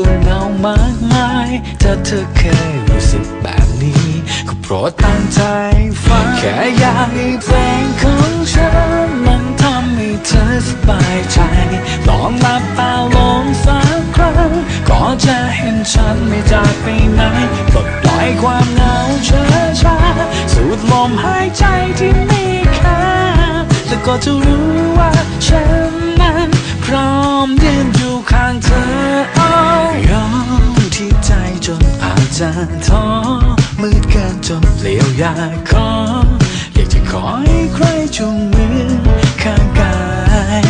ก็เหงามากมายถ้าเธอเคยรู้สึกแบบนี้ ก็โปรดตั้งใจฟังแค่อยากให้เพลงของฉัน มันทำให้เธอสบายใจลองมาตาลงสักครั้งก็จะเห็นฉันไม่จากไปไหนปลดปล่อยความเหงาเช้าช้าสูดลมหายใจที่มีค่าแล้วก็จะรู้ว่าฉันนั้นพร้อมยืนอยู่ข้างเธอ ท้อมืดเกินจนเปลี่ยวอยากขอ อยากจะขอให้ใครจุงมือข้างกาย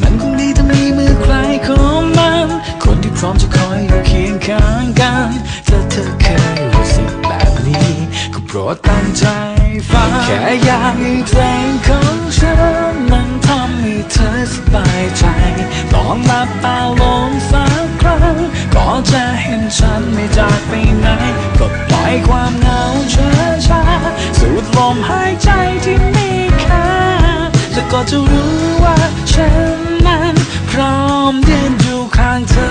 มันคงดีถ้ามีมือใครของมัน คนที่พร้อมจะคอยอยู่เคียงข้างกัน ถ้าเธอเคยรู้สึกแบบนี้ ก็โปรดตั้งใจฟัง แค่อยากให้เพลงของฉันมันทำให้เธอสบายใจลองหลับตาลงสักครั้งก็จะเห็นฉันไม่จากไป ลดปล่อยความเหงาช้าช้าสูดลมหายใจที่มีค่าแล้วก็จะรู้ว่าฉันนั้นพร้อมยืนอยู่ข้างเธอ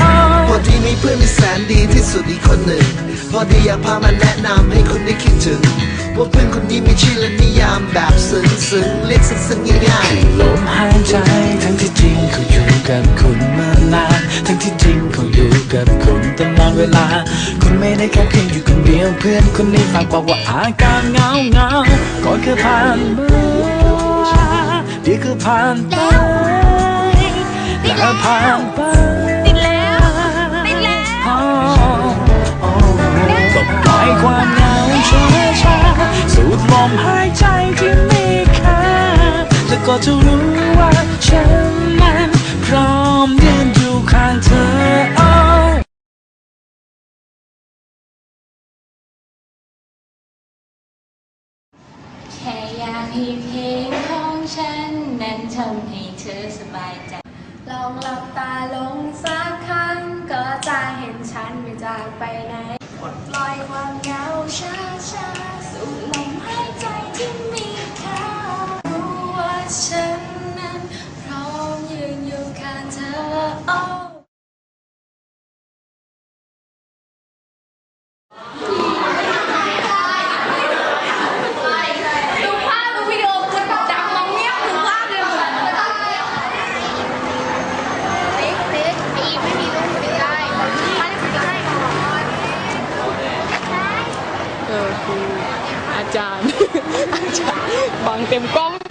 เอาพอดีมีเพื่อนที่แสนดีที่สุดอีกคนหนึ่ง พอดีอยากพามาแนะนำให้คุณได้คิดถึงว่าเพื่อนคนนี้มีชื่อและนิยามแบบซึ้งซึ้งๆเรียกซึ้งๆง่ายๆลมหายใจทั้งที่จริงเขาอยู่กับคุณมานาน ทั้งที่จริงเขาอยู่กับคุณตลอดเวลา ไม่ได้แค่เพียงอยู่คนเดียวเพื่อนคนนี้ฝากบอกว่าอาการเหงาเหงาๆก็แค่ผ่านมาเดี๋ยวก็ผ่านไปและผ่านไป อยากให้เพลงของฉัน นั้นทำให้เธอสบายใจ ลองหลับตาลงสักครั้ง ก็จะเห็นฉันไม่จากไปไหนปลดปล่อยความเหงาช้าช้าสูดลมหายใจที่มีค่ารู้ว่าฉันนั้น พร้อมยืนอยู่ข้างเธอโอ้ ดูภาพดูวิดีโอคุณจับมองเงียบดูภาพเลยเหมือนติ๊กติ๊กอีไม่มีรูปไม่ได้ไม่ได้ไม่ได้ก่อน เออ